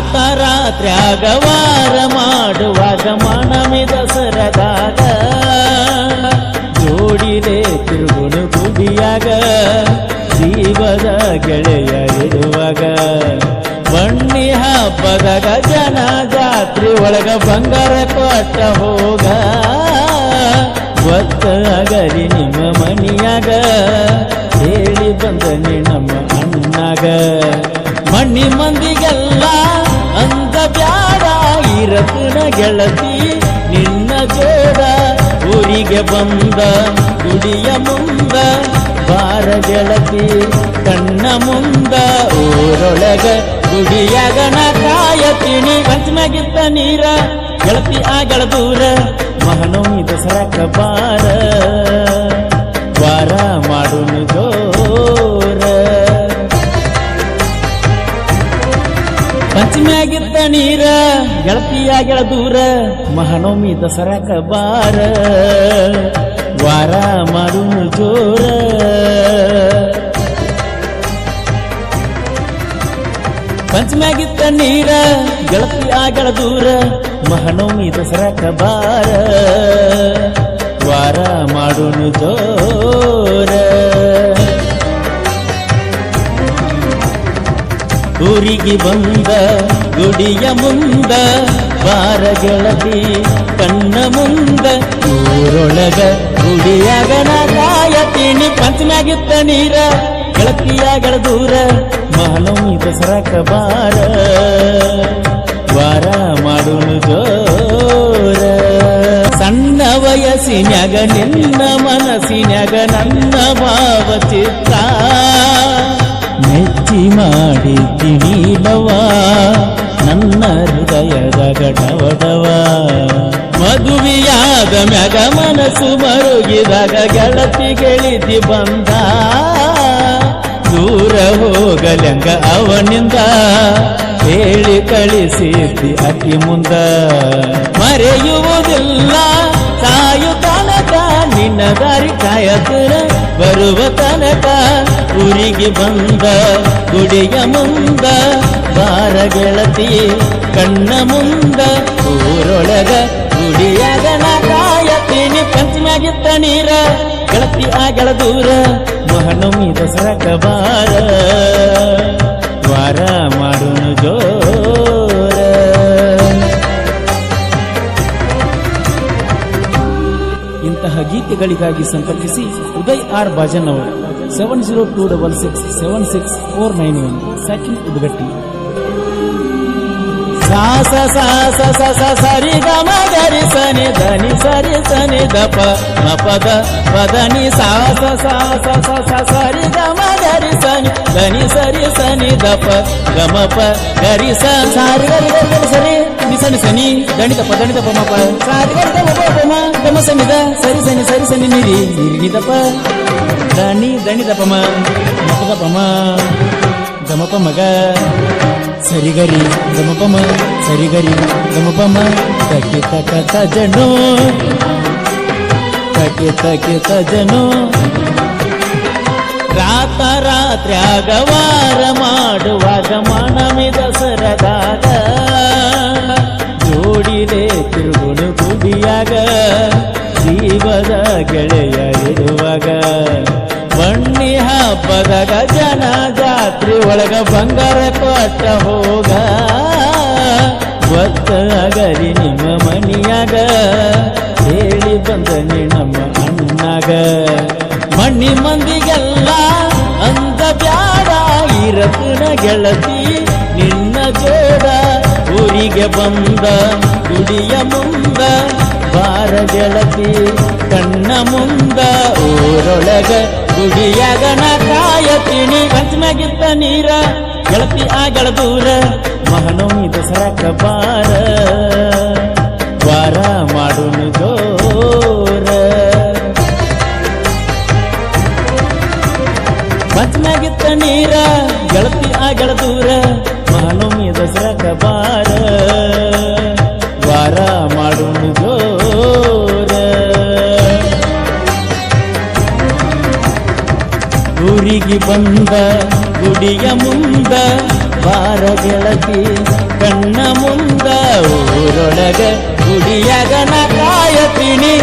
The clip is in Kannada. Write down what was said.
ರಾತ ರಾತ್ರ್ಯಾಗ ವಾರ ಮಾಡುವಾಗ ಮಣಮಿ ದಸರದಾಗ ಜೋಡಿದೆ ತಿರುಗುಣು ಗುಡಿಯಾಗ, ಜೀವದ ಗೆಳೆಯ ಇರುವಾಗ ಬಣ್ಣಿ ಹಬ್ಬದಾಗ ಜನ ಜಾತ್ರೆ ಒಳಗ ಬಂಗಾರ ಕೊಟ್ಟ ಹೋಗ ಒತ್ತಾಗಲಿ ನಿಮ್ಮ ಮನಿಯಾಗ, ಹೇಳಿ ಬಂದನಿ ನಮ್ಮ ಅಣ್ಣಾಗ. ಮಣ್ಣಿ ಮಂದಿಗೆಲ್ಲ ಬ್ಯಾಡ ಇರತನ ಗೆಳತಿ ನಿನ್ನ ಜೋಡ. ಊರಿಗೆ ಬಂದ, ಗುಡಿಯ ಮುಂದ, ಬಾರ ಗೆಳತಿ ಕಣ್ಣ ಮುಂದ. ಊರೊಳಗ ಗುಡಿಯಾಗ ನಾ ತಿಣಿ ಪಂಚಮಾಗಿತ್ತ ನೀರ. ಗೆಳತಿ ಆಗಳ ದೂರ ಮಹನೋಮಿ ದಸರಕ ಬಾರ. ವಾರ ಮಾಡುನು ಜೋರ ಪಂಚಮಿಯಾಗಿದ್ದ ನೀರ ಗೆಳತಿಯಾಗಳ ದೂರ ಮಹನೋಮಿ ದಸರಾಕ ಬಾರ. ವಾರ ಮಾರು ಜೋರ. ಪಂಚಮಿಯಾಗಿದ್ದ ನೀರ ಗೆಳತಿಯಾಗಳ ದೂರ ಮಹನೋಮಿ ದಸರಾಕ ಬಾರ. ವಾರ ಮಾಡುನು ಜೋರ. ಊರಿಗೆ ಬಂದ ಗುಡಿಯ ಮುಂದ ಬಾರ ಗೆಳತಿ ಕಣ್ಣ ಮುಂದ, ಊರೊಳಗ ಗುಡಿಯಾಗನ ಕಾಯತೀನಿ ಪಂಚನಾಗಿತ್ತ ನೀರ, ಗೆಳತಿಯಾಗಳ ದೂರ ಮಹನೋಮಿ ದಸರಕ ಬಾರ. ವಾರ ಮಾಡುನು ಜೋರ. ಸಣ್ಣ ವಯಸ್ಸಿನ್ಯಾಗ ನಿನ್ನ ಮನಸ್ಸಿನ್ಯಾಗ ನನ್ನ ಭಾವಚಿತ್ರ ಮೆಚ್ಚಿ ಮಾಡಿದ್ದೀನಿಲವ ನನ್ನ ಹೃದಯದ ಗಡವಡವ ಮದುವೆಯಾದ ಮ್ಯಾಗ ಮನಸ್ಸು ಮರುಗಿದಾಗ ಗೆಳತಿ ಗೆಳಿತಿ ಬಂದ. ದೂರ ಹೋಗಲೆಂಗ ಅವನಿಂದ ಹೇಳಿ ಕಳಿಸಿದ್ದಿ ಅಕ್ಕಿ ಮುಂದ. ಮರೆಯುವುದಿಲ್ಲ ನಿನ್ನ ದಾರಿ ಕಾಯತನ ಬರುವ ತನಕ ಊರಿಗೆ ಬಂದ ಗುಡಿಯ ಮುಂದ ಬಾರ ಗೆಳತಿ ಕಣ್ಣ ಮುಂದ ಊರೊಳಗ ಗುಡಿಯಾಗ ನಾ ಕಾಯತೀನಿ ಪಂಚಮಿಯಾಗಿತ್ತ ನೀರ ಗೆಳತಿ ಆಗಳ ದೂರ ಮಹನಮಿ ದಸರಕ ಬಾರ ಇಂತಹ ಗೀತೆಗಳಿಗಾಗಿ ಸಂಪರ್ಕಿಸಿ ಉದಯ್ ಆರ್ ಭಾಜನ್ ಅವರು seven zero two double six seven six four nine one Sachin Udgatti సాస సాస సస సరి గమ గరి సని ధని సరి సని దప మపద పదని సాస సాస సస సరి గమ గరి సని ధని సరి సని దప గమ ప గరి స సారి గరి గరి గరి సని ని సని సని దని దప దని దప మప సారి గరి దప ప పమ గమ సని ద సరి సని సరి సని నిరి నిరి దప దని దని దపమ మప దపమ గమ ప మగ ಸರಿಗರಿ ಗಮಪಮ ಸರಿಗರಿ ಗಮಪಮ ತಕೆ ತಕ ತಜನೋ. ತಕೆ ತಕೆ ತಜನೋ. ರಾತ ರಾತ್ರ್ಯಾಗ ವಾರ ಮಾಡುವಾಗ ಮಣಮಿ ದಸರದಾಗ ಜೋಡಿದೆ ತಿರುಗುಣ ಗುಡಿಯಾಗ, ಜೀವದ ಗೆಳೆಯ ಇರುವಾಗ. ಬಣ್ಣಿ ಹಬ್ಬದಾಗ ಜನ ಜಾತ್ರೆ ಒಳಗ ಬಂಗಾರ ಕೊಟ್ಟ ಹೋಗ. ಗೊತ್ತಾಗಲಿ ನಿಮ್ಮ ಮನಿಯಾಗ, ಹೇಳಿ ಬಂದನಿ ನಮ್ಮ ಅಣ್ಣಾಗ. ಮಣ್ಣಿ ಮಂದಿಗೆಲ್ಲ ಅಂದ ಬ್ಯಾಡ ಇರತನ ಗೆಳತಿ ನಿನ್ನ ಜೋಡ. ಊರಿಗೆ ಬಂದ ಗುಡಿಯ ಮುಂದ, ಬಾರ ಗೆಳತಿ ಕಣ್ಣ ಮುಂದ, ಊರೊಳಗ ಗುಡಿಯಾಗ ನಾ ಕಾಯತೀನಿ ಪಂಚಮಾಗಿತ್ತ ನೀರ, ಗೆಳತಿ ಆಗಳ ದೂರ, ಮಹನೋಮಿ ದಸರಾ ಕಬಾರ ವಾರ ಮಾಡುನು ಜೋರ. ಪಂಚಮಾಗಿತ್ತ ನೀರ, ಗೆಳತಿ ಆಗಳ ದೂರ, ಮಹನೋಮಿ ದಸರಾ ಬಾರ. ಬಂದ ಗುಡಿಯ ಮುಂದ ಬಾರ ಗೆಳತಿ ಕಣ್ಣ ಮುಂದ ಊರೊಳಗ ಗುಡಿಯಗನ ಕಾಯತಿನಿ